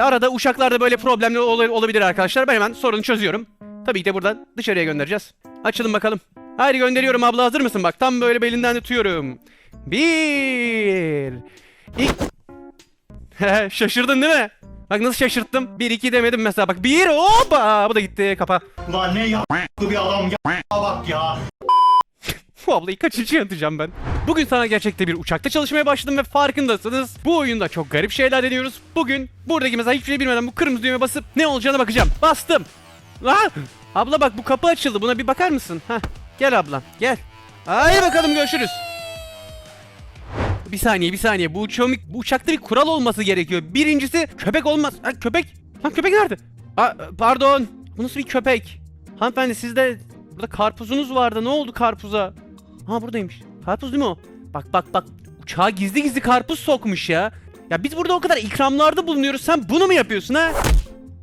E, arada uçaklarda böyle problemler ol- olabilir arkadaşlar. Ben hemen sorunu çözüyorum. Tabii ki de buradan dışarıya göndereceğiz. Açılın bakalım. Haydi gönderiyorum abla hazır mısın? Bak tam böyle belinden tutuyorum. Bir. İki. Şaşırdın değil mi? Bak nasıl şaşırttım. Bir iki demedim mesela. Bak bir hoppa. Bu da gitti kapa. Lan ne ya bir adam ya bak ya. Bu ablayı kaçıncı yatacağım ben? Bugün sana gerçekte bir uçakta çalışmaya başladım ve farkındasınız. Bu oyunda çok garip şeyler deniyoruz. Bugün buradaki mesela hiçbir şey bilmeden bu kırmızı düğmeye basıp ne olacağına bakacağım. Bastım. Lan! Abla bak bu kapı açıldı. Buna bir bakar mısın? Heh. Gel abla. Gel. Haydi bakalım görüşürüz. Bir saniye bir saniye. Bu, uçağın, bu uçakta bir kural olması gerekiyor. Birincisi köpek olmaz. Ha, köpek. Ha, köpek nerede? Aa, pardon. Bu nasıl bir köpek? Hanımefendi sizde burada karpuzunuz vardı. Ne oldu karpuza? Ha buradaymış. Karpuz değil mi o? Bak bak bak. Uçağa gizli gizli karpuz sokmuş ya. Ya biz burada o kadar ikramlarda bulunuyoruz. Sen bunu mu yapıyorsun ha?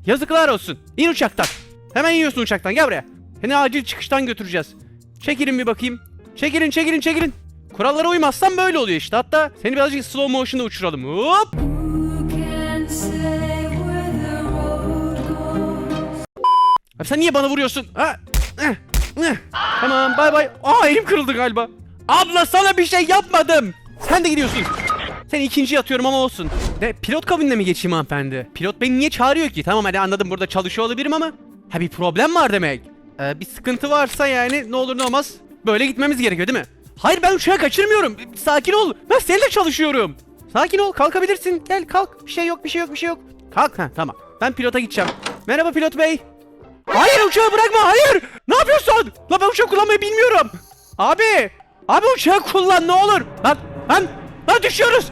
Yazıklar olsun. İn uçaktan. Hemen iniyorsun uçaktan. Gel buraya. Seni acil çıkıştan götüreceğiz. Çekilin bir bakayım. Çekilin çekilin çekilin. Kurallara uymazsan böyle oluyor işte. Hatta seni birazcık slow motion'da uçuralım. Hop. Abi sen niye bana vuruyorsun? Ha? Tamam bay bay. Aa elim kırıldı galiba. Abla sana bir şey yapmadım. Sen de gidiyorsun. Seni ikinciye atıyorum ama olsun. De pilot kabinine mi geçeyim hanımefendi? Pilot beni niye çağırıyor ki? Tamam hadi anladım burada çalışıyor olabilirim ama. Ha bir problem var demek. Ee, bir sıkıntı varsa yani ne olur ne olmaz. Böyle gitmemiz gerekiyor değil mi? Hayır ben uçağı kaçırmıyorum. Sakin ol. Ben seninle çalışıyorum. Sakin ol kalkabilirsin. Gel kalk. Bir şey yok bir şey yok bir şey yok. Kalk. Ha tamam. Ben pilota gideceğim. Merhaba pilot bey. Hayır uçağı bırakma hayır. Ne yapıyorsun? Lan ben uçağı kullanmayı bilmiyorum. Abi. Abi uçağı kullan ne olur. Lan lan lan düşüyoruz.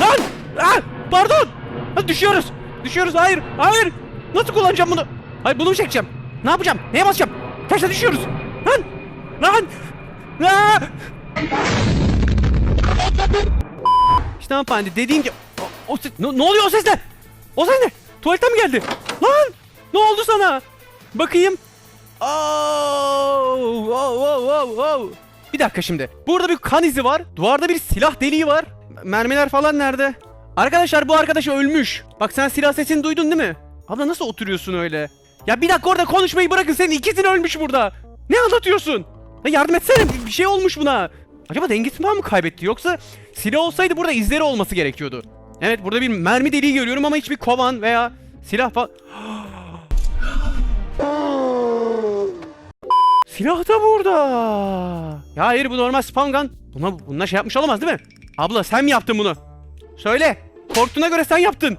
Lan. Ah, pardon. Lan düşüyoruz. Düşüyoruz hayır hayır. Nasıl kullanacağım bunu? Hayır bunu mu çekeceğim? Ne yapacağım? Neye basacağım? Kaçta düşüyoruz? Lan. Lan. Aa! İşte hanımefendi dediğim gibi... O, o ses- ne, ne oluyor o ses ne? O ses ne? Tuvaletten mi geldi? Lan! Ne oldu sana? Bakayım. Oh, oh, oh, oh, oh. Bir dakika şimdi. Burada bir kan izi var. Duvarda bir silah deliği var. Mermiler falan nerede? Arkadaşlar bu arkadaş ölmüş. Bak sen silah sesini duydun değil mi? Abla nasıl oturuyorsun öyle? Ya bir dakika orada konuşmayı bırakın. Senin ikizin ölmüş burada. Ne anlatıyorsun? Ya yardım etsene. Bir şey olmuş buna. Acaba dengesini falan mı kaybetti yoksa silah olsaydı burada izleri olması gerekiyordu. Evet burada bir mermi deliği görüyorum ama hiçbir kovan veya silah falan... Silah da burada. Ya hayır bu normal spam gun. Buna, bununla şey yapmış olamaz değil mi? Abla sen mi yaptın bunu? Söyle. Korktuğuna göre sen yaptın.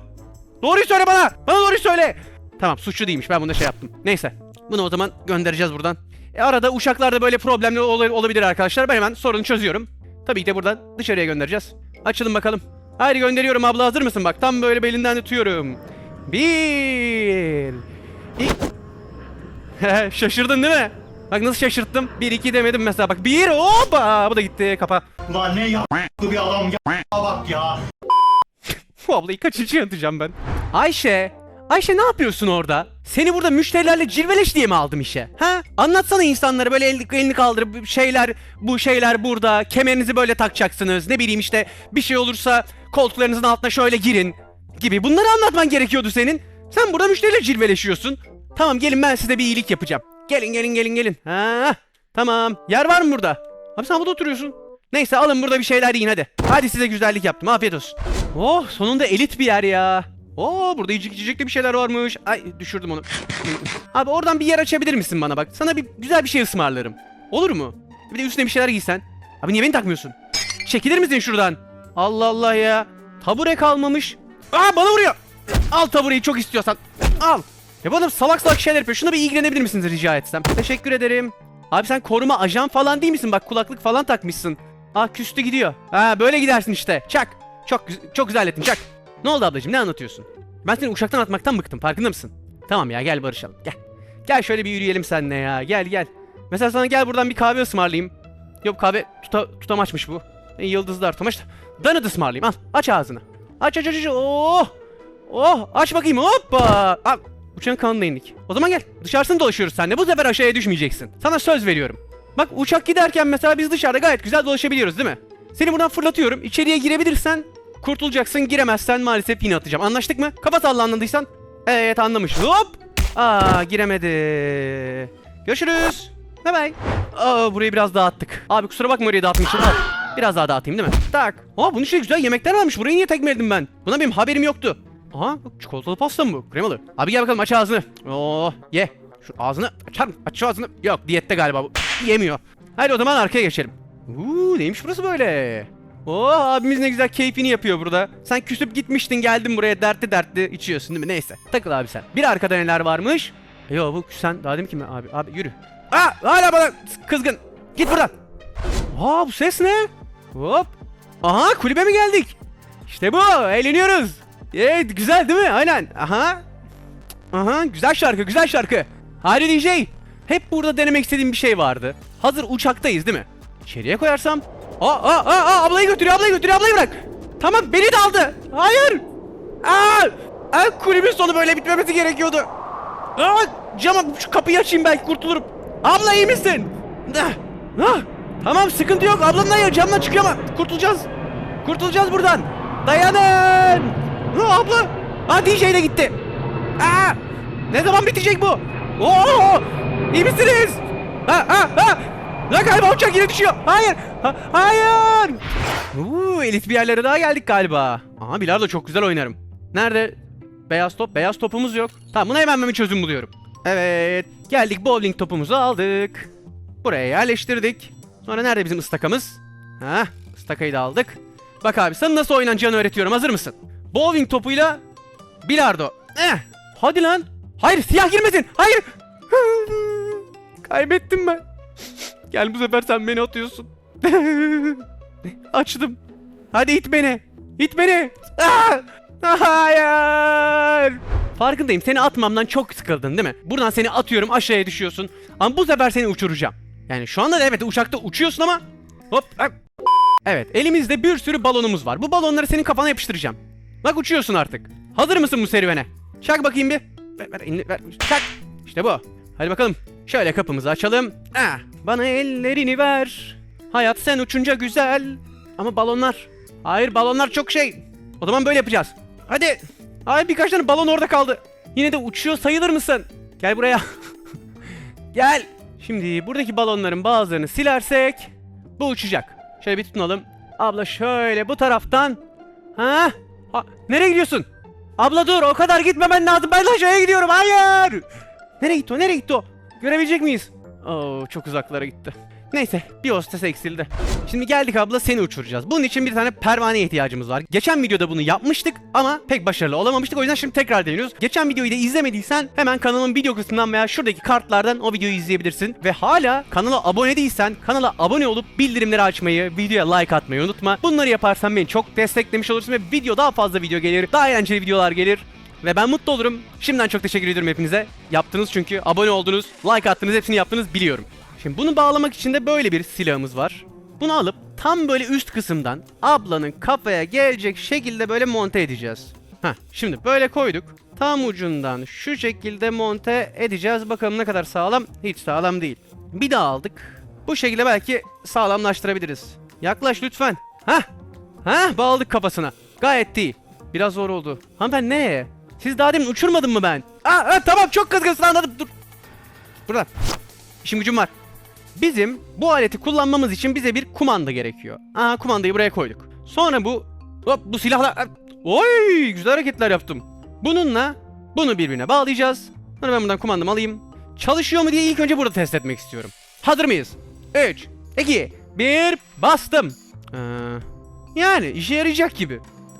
Doğruyu söyle bana. Bana doğruyu söyle. Tamam suçlu değilmiş ben bunda şey yaptım. Neyse. Bunu o zaman göndereceğiz buradan. E, arada uçaklarda böyle problemler ol- olabilir arkadaşlar. Ben hemen sorunu çözüyorum. Tabii ki de buradan dışarıya göndereceğiz. Açılın bakalım. Haydi gönderiyorum abla hazır mısın? Bak tam böyle belinden tutuyorum. Bir. İki. Şaşırdın değil mi? Bak nasıl şaşırttım. Bir iki demedim mesela. Bak bir hoppa. Bu da gitti kapa. Lan ne ya bir adam ya bak ya. Bu ablayı kaçıncı yatacağım ben? Ayşe. Ayşe ne yapıyorsun orada? Seni burada müşterilerle cilveleş diye mi aldım işe? Ha? Anlatsana insanlara böyle elini, elini kaldırıp şeyler bu şeyler burada. Kemerinizi böyle takacaksınız. Ne bileyim işte bir şey olursa koltuklarınızın altına şöyle girin gibi. Bunları anlatman gerekiyordu senin. Sen burada müşteriyle cilveleşiyorsun. Tamam gelin ben size bir iyilik yapacağım. Gelin gelin gelin gelin. Ha? Tamam. Yer var mı burada? Abi sen burada oturuyorsun. Neyse alın burada bir şeyler yiyin hadi. Hadi size güzellik yaptım. Afiyet olsun. Oh sonunda elit bir yer ya. Oo burada yiyecek yiyecekli bir şeyler varmış. Ay düşürdüm onu. Abi oradan bir yer açabilir misin bana bak? Sana bir güzel bir şey ısmarlarım. Olur mu? Bir de üstüne bir şeyler giysen. Abi niye beni takmıyorsun? Çekilir misin şuradan? Allah Allah ya. Tabure kalmamış. Aa bana vuruyor. Al tabureyi çok istiyorsan. Al. Ya bu adam salak salak şeyler yapıyor. Şuna bir ilgilenebilir misiniz rica etsem? Teşekkür ederim. Abi sen koruma ajan falan değil misin? Bak kulaklık falan takmışsın. Aa küstü gidiyor. Ha böyle gidersin işte. Çak. Çok çok güzel ettin çak. Ne oldu ablacığım ne anlatıyorsun? Ben seni uçaktan atmaktan bıktım farkında mısın? Tamam ya gel barışalım gel. Gel şöyle bir yürüyelim seninle ya gel gel. Mesela sana gel buradan bir kahve ısmarlayayım. Yok kahve tuta, tutamaçmış bu. E, yıldızlar tutamaç. Donut ısmarlayayım al aç ağzını. Aç aç aç aç. Oh. Oh aç bakayım hoppa. Al. Uçağın kanalına indik. O zaman gel. Dışarısını dolaşıyoruz seninle. Bu sefer aşağıya düşmeyeceksin. Sana söz veriyorum. Bak uçak giderken mesela biz dışarıda gayet güzel dolaşabiliyoruz değil mi? Seni buradan fırlatıyorum. İçeriye girebilirsen Kurtulacaksın giremezsen maalesef yine atacağım. Anlaştık mı? Kafa salla anladıysan. Evet anlamış. Hop. Aa giremedi. Görüşürüz. Bye bye. Aa burayı biraz dağıttık. Abi kusura bakma orayı dağıtmışım. Al. Biraz daha dağıtayım değil mi? Tak. Aa bunun içinde güzel yemekler varmış. Burayı niye tekmeledim ben? Buna benim haberim yoktu. Aha çikolatalı pasta mı bu? Kremalı. Abi gel bakalım aç ağzını. Oo ye. Şu ağzını açar mı? Aç ağzını. Yok diyette galiba bu. Yemiyor. Hadi o zaman arkaya geçelim. Uuu neymiş burası böyle? Oo abimiz ne güzel keyfini yapıyor burada. Sen küsüp gitmiştin geldin buraya dertli dertli içiyorsun değil mi? Neyse. Takıl abi sen. Bir arkada neler varmış? E, Yo bu sen daha demin kim abi? Abi yürü. Aa hala bana kızgın. Git buradan. Aa bu ses ne? Hop. Aha kulübe mi geldik? İşte bu eğleniyoruz. Evet güzel değil mi? Aynen. Aha. Aha güzel şarkı güzel şarkı. Hadi DJ. Hep burada denemek istediğim bir şey vardı. Hazır uçaktayız değil mi? İçeriye koyarsam. Aa, aa, aa, ablayı götürüyor ablayı götürüyor ablayı bırak. Tamam beni de aldı. Hayır. Aa, aa, kulübün sonu böyle bitmemesi gerekiyordu. Aa, cama şu kapıyı açayım belki kurtulurum. Abla iyi misin? Ah, ah, tamam sıkıntı yok ablamla ya camdan çıkıyor ama kurtulacağız. Kurtulacağız buradan. Dayanın. Ha, abla. Ha DJ de gitti. Aa, ne zaman bitecek bu? Oo, iyi misiniz? Ha ha ha. La galiba uçak yine düşüyor. Hayır. Ha, hayır. Uuu elit bir yerlere daha geldik galiba. Aha bilardo çok güzel oynarım. Nerede? Beyaz top. Beyaz topumuz yok. Tamam buna hemen bir çözüm buluyorum. Evet. Geldik bowling topumuzu aldık. Buraya yerleştirdik. Sonra nerede bizim ıstakamız? Ha, ıstakayı da aldık. Bak abi sana nasıl oynanacağını öğretiyorum. Hazır mısın? Bowling topuyla bilardo. Eh, hadi lan. Hayır siyah girmesin. Hayır. Kaybettim ben. Gel bu sefer sen beni atıyorsun. Açtım. Hadi it beni. İt beni. Ah! Hayır. Farkındayım. Seni atmamdan çok sıkıldın değil mi? Buradan seni atıyorum aşağıya düşüyorsun. Ama bu sefer seni uçuracağım. Yani şu anda da evet uçakta uçuyorsun ama hop. hop. Evet elimizde bir sürü balonumuz var. Bu balonları senin kafana yapıştıracağım. Bak uçuyorsun artık. Hazır mısın bu serüvene? Çak bakayım bir. Ver, ver, indir, ver. Çak. İşte bu. Hadi bakalım. Şöyle kapımızı açalım. Ah, bana ellerini ver. Hayat sen uçunca güzel. Ama balonlar. Hayır balonlar çok şey. O zaman böyle yapacağız. Hadi. Hayır birkaç tane balon orada kaldı. Yine de uçuyor sayılır mısın? Gel buraya. Gel. Şimdi buradaki balonların bazılarını silersek bu uçacak. Şöyle bir tutunalım. Abla şöyle bu taraftan. Ha? Ha? Nereye gidiyorsun? Abla dur o kadar gitmemen lazım. Ben de aşağıya gidiyorum. Hayır. Nereye gitti o? Nereye gitti o? Görebilecek miyiz? Oo çok uzaklara gitti. Neyse bir hostes eksildi. Şimdi geldik abla seni uçuracağız. Bunun için bir tane pervaneye ihtiyacımız var. Geçen videoda bunu yapmıştık ama pek başarılı olamamıştık. O yüzden şimdi tekrar deniyoruz. Geçen videoyu da izlemediysen hemen kanalın video kısmından veya şuradaki kartlardan o videoyu izleyebilirsin. Ve hala kanala abone değilsen kanala abone olup bildirimleri açmayı, videoya like atmayı unutma. Bunları yaparsan beni çok desteklemiş olursun ve video daha fazla video gelir. Daha eğlenceli videolar gelir. Ve ben mutlu olurum. Şimdiden çok teşekkür ediyorum hepinize. Yaptınız çünkü. Abone oldunuz, like attınız, hepsini yaptınız biliyorum. Şimdi bunu bağlamak için de böyle bir silahımız var. Bunu alıp tam böyle üst kısımdan ablanın kafaya gelecek şekilde böyle monte edeceğiz. Heh, şimdi böyle koyduk. Tam ucundan şu şekilde monte edeceğiz. Bakalım ne kadar sağlam. Hiç sağlam değil. Bir daha aldık. Bu şekilde belki sağlamlaştırabiliriz. Yaklaş lütfen. Heh. Heh bağladık kafasına. Gayet iyi. Biraz zor oldu. Hanımefendi ne? Siz daha demin uçurmadın mı ben? Aa, aa, tamam çok kızgınsın anladım. Dur. Buradan. İşim gücüm var. Bizim bu aleti kullanmamız için bize bir kumanda gerekiyor. Aa kumandayı buraya koyduk. Sonra bu hop bu silahla Oy güzel hareketler yaptım. Bununla bunu birbirine bağlayacağız. Sonra ben buradan kumandamı alayım. Çalışıyor mu diye ilk önce burada test etmek istiyorum. Hazır mıyız? 3 2 1 bastım. Ee, yani işe yarayacak gibi.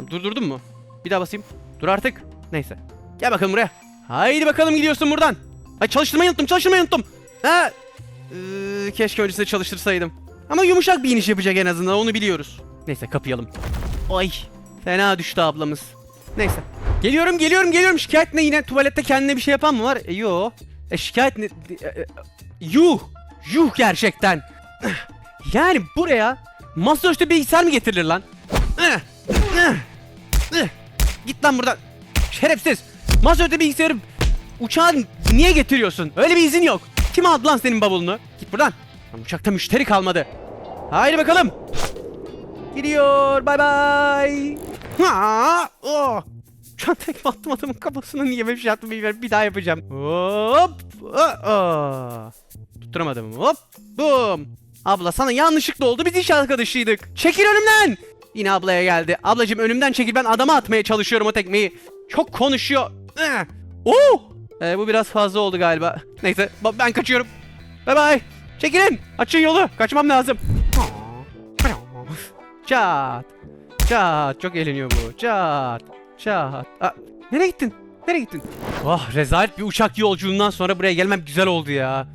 Durdurdun mu? Bir daha basayım. Dur artık. Neyse. Gel bakalım buraya. Haydi bakalım gidiyorsun buradan. Ay çalıştırmayı unuttum, çalıştırmayı unuttum. Ha, ee, keşke öncesinde çalıştırsaydım. Ama yumuşak bir iniş yapacak en azından onu biliyoruz. Neyse kapayalım. Ay fena düştü ablamız. Neyse. Geliyorum geliyorum geliyorum şikayet ne yine tuvalette kendine bir şey yapan mı var? E, yo. E şikayet ne? E, e, yuh. Yuh gerçekten. Yani buraya masaüstü bilgisayar mı getirilir lan? Eh, eh, eh. Git lan buradan. Şerefsiz. Masaüstü bilgisayarı uçağın niye getiriyorsun? Öyle bir izin yok. Kim aldı lan senin bavulunu? Git buradan. Lan uçakta müşteri kalmadı. Haydi bakalım. Gidiyor. Bay bay. Ha! Oh! Tekme attım adamın kafasına niye bir şey attım bilmiyorum. Bir daha yapacağım. Hop! Oh! oh. Tutturamadım. Hop! Bum! Abla sana yanlışlıkla oldu. Biz iş arkadaşıydık. Çekil önümden! Yine ablaya geldi. Ablacığım önümden çekil. Ben adama atmaya çalışıyorum o tekmeyi. Çok konuşuyor. Oh! Ee, bu biraz fazla oldu galiba. Neyse ben kaçıyorum. Bye bye. Çekilin. Açın yolu. Kaçmam lazım. Çat. Çat. Çok eğleniyor bu. Çat. Çat. Aa, nereye gittin? Nereye gittin? Oh rezalet bir uçak yolculuğundan sonra buraya gelmem güzel oldu ya.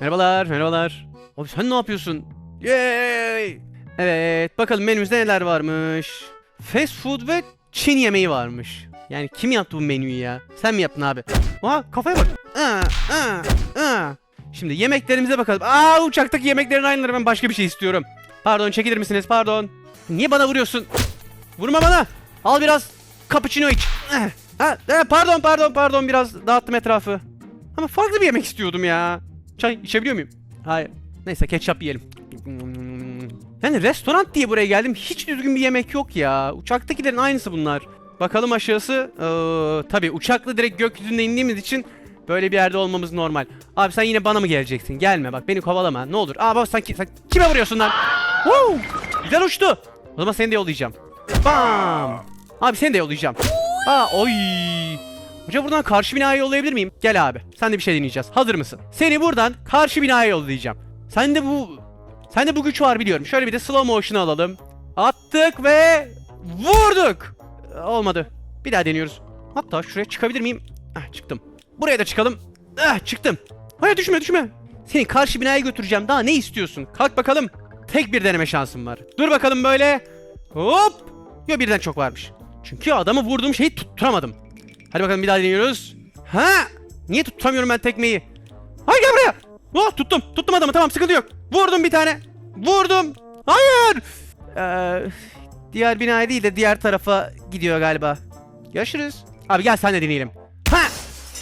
Merhabalar, merhabalar. Abi sen ne yapıyorsun? Yay! Evet, bakalım menümüzde neler varmış. Fast food ve Çin yemeği varmış. Yani kim yaptı bu menüyü ya? Sen mi yaptın abi? Aa kafaya bak. Aa, aa, aa. Şimdi yemeklerimize bakalım. Aa uçaktaki yemeklerin aynıları ben başka bir şey istiyorum. Pardon çekilir misiniz? Pardon. Niye bana vuruyorsun? Vurma bana. Al biraz cappuccino iç. Eh, Ha, pardon pardon pardon biraz dağıttım etrafı. Ama farklı bir yemek istiyordum ya. Çay içebiliyor muyum? Hayır. Neyse ketçap yiyelim. Yani restoran diye buraya geldim. Hiç düzgün bir yemek yok ya. Uçaktakilerin aynısı bunlar. Bakalım aşağısı. Ee, tabii uçakla direkt gökyüzünde indiğimiz için böyle bir yerde olmamız normal. Abi sen yine bana mı geleceksin? Gelme bak beni kovalama ne olur. Aa bak sen, ki- sen kime vuruyorsun lan? Woo! Güzel uçtu. O zaman seni de yollayacağım. Bam! Abi seni de yollayacağım. Aa oy! Hoca buradan karşı binaya yollayabilir miyim? Gel abi. Sen de bir şey deneyeceğiz. Hazır mısın? Seni buradan karşı binaya yollayacağım. Sen de bu sen de bu güç var biliyorum. Şöyle bir de slow motion alalım. Attık ve vurduk. Olmadı. Bir daha deniyoruz. Hatta şuraya çıkabilir miyim? Ah çıktım. Buraya da çıkalım. Ah çıktım. Hayır düşme düşme. Seni karşı binaya götüreceğim. Daha ne istiyorsun? Kalk bakalım. Tek bir deneme şansım var. Dur bakalım böyle. Hop. Yo birden çok varmış. Çünkü adamı vurduğum şeyi tutturamadım. Hadi bakalım bir daha deniyoruz. Ha? Niye tutturamıyorum ben tekmeyi? Hayır gel buraya. Oh tuttum. Tuttum adamı tamam sıkıntı yok. Vurdum bir tane. Vurdum. Hayır. Ee, diğer binaya değil de diğer tarafa gidiyor galiba. Görüşürüz. Abi gel sen de deneyelim. Ha!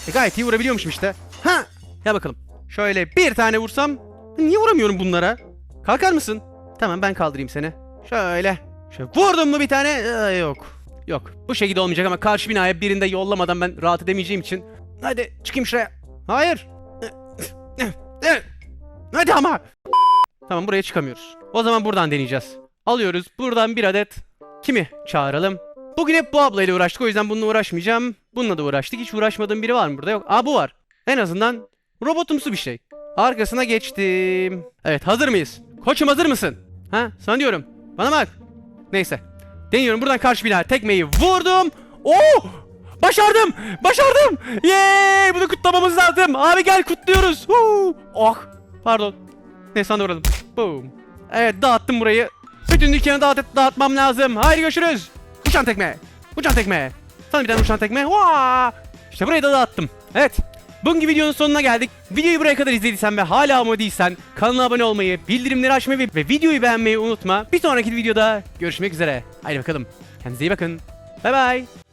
E, gayet iyi vurabiliyormuşum işte. Ha! Gel bakalım. Şöyle bir tane vursam. Niye vuramıyorum bunlara? Kalkar mısın? Tamam ben kaldırayım seni. Şöyle. Şöyle vurdum mu bir tane? Ee, yok. Yok. Bu şekilde olmayacak ama karşı binaya birinde yollamadan ben rahat edemeyeceğim için. Hadi çıkayım şuraya. Hayır. Hadi ama. Tamam buraya çıkamıyoruz. O zaman buradan deneyeceğiz. Alıyoruz buradan bir adet. Kimi çağıralım? Bugün hep bu ablayla uğraştık o yüzden bununla uğraşmayacağım. Bununla da uğraştık. Hiç uğraşmadığım biri var mı burada? Yok. Aa bu var. En azından robotumsu bir şey. Arkasına geçtim. Evet hazır mıyız? Koçum hazır mısın? Ha sana diyorum. Bana bak. Neyse. Deniyorum buradan karşı bina tekmeyi vurdum. Oh! Başardım! Başardım! Yeee! Bunu kutlamamız lazım. Abi gel kutluyoruz. Huu! Oh! Pardon. Neyse sana vuralım. Boom. Evet dağıttım burayı. Bütün dükkanı dağıt dağıtmam lazım. Haydi görüşürüz. Uçan tekme. Uçan tekme. Sana bir tane uçan tekme. Vaa! İşte burayı da dağıttım. Evet. Bugünkü videonun sonuna geldik. Videoyu buraya kadar izlediysen ve hala abone değilsen kanala abone olmayı, bildirimleri açmayı ve videoyu beğenmeyi unutma. Bir sonraki videoda görüşmek üzere. Haydi bakalım. Kendinize iyi bakın. Bay bay.